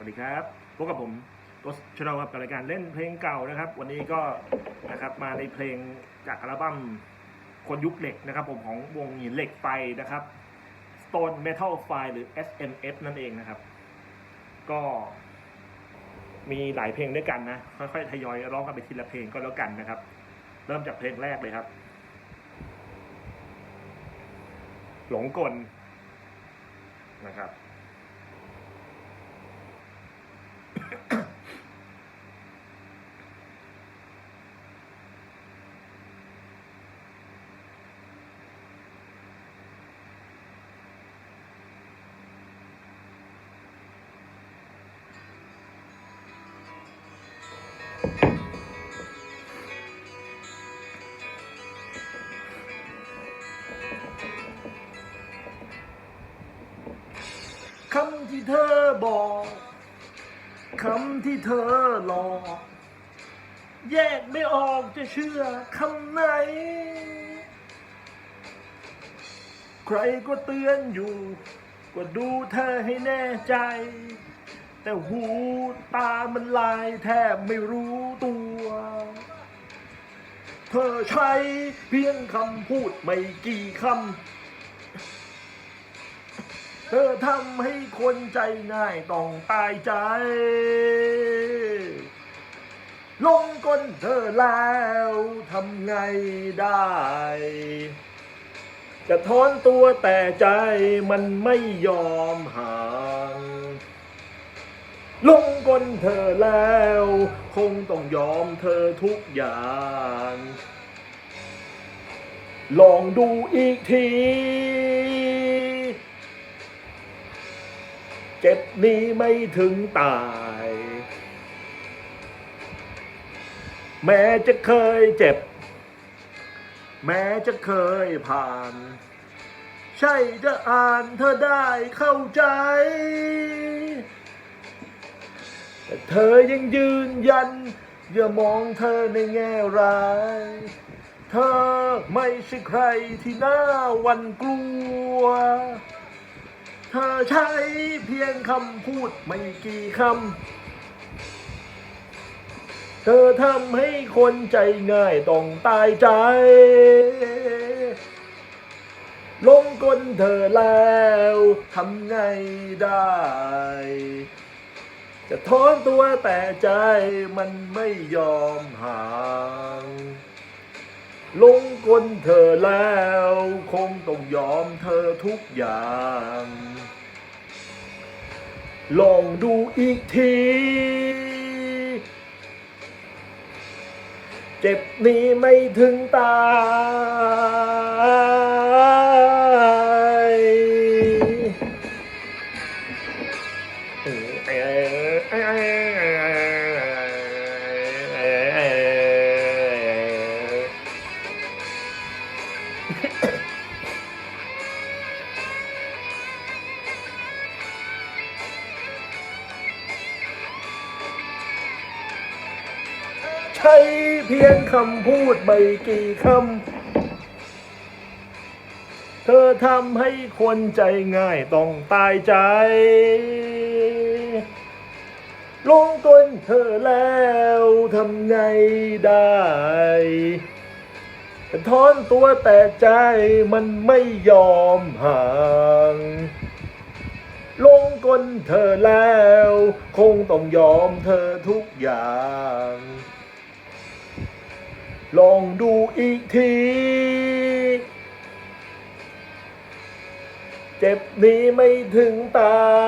วัสดีครับพบกับผมตัวชเราครับกับรายการเล่นเพลงเก่านะครับ วันนี้ก็นะครับมาในเพลงจากอัลบั้มคนยุคเหล็กนะครับ ผมของวงหินเหล็กไฟนะครับ Stone Metal Fire หรือ SMF นั่นเองนะครับ ก็มีหลายเพลงด้วยกันนะ ค่อยๆทยอยร้องกันไปทีละเพลงก็แล้วกันนะครับ เริ่มจากเพลงแรกเลยครับ หลงกลนะครับ คำที่เธอบอก คำที่เธอหลอก แยกไม่ออกจะเชื่อคำไหน ใครก็เตือนอยู่ ก็ดูเธอให้แน่ใจ แต่หูตามันลายแทบไม่รู้ตัว เธอใช้เพียงคำพูดไม่กี่คำ เธอทำให้คนใจง่ายต้องตายใจ ลงกลเธอแล้วทำไงได้ จะถอนตัวแต่ใจมันไม่ยอมห่างลงกลเธอแล้ว คงต้องยอมเธอทุกอย่างลองดูอีกที เจ็บนี้ไม่ถึงตาย แม้จะเคยเจ็บ แม้จะเคยผ่าน ใช่จะอ่านเธอได้เข้าใจ แต่เธอยังยืนยัน อย่ามองเธอในแง่ร้ายเธอไม่ใช่ใครที่น่าหวันกลัว เธอใช้เพียงคำพูดไม่กี่คำ เธอทำให้คนใจง่ายต้องตายใจ ลงกลเธอแล้วทำไงได้ จะถอนตัวแต่ใจมันไม่ยอมห่างลงกลเธอแล้ว คงต้องยอมเธอทุกอย่าง ลองดูอีกที เจ็บนี้ไม่ถึงตาย ใช้เพียงคำพูดไม่กี่คำ เธอทำให้คนใจง่ายต้องตายใจ ลงกลเธอแล้วทำไงได้แต่ถอนตัวแต่ใจมันไม่ยอมห่างลงกลเธอแล้ว คงต้องยอมเธอทุกอย่าง ลองดูอีกที เจ็บนี้ไม่ถึงตาย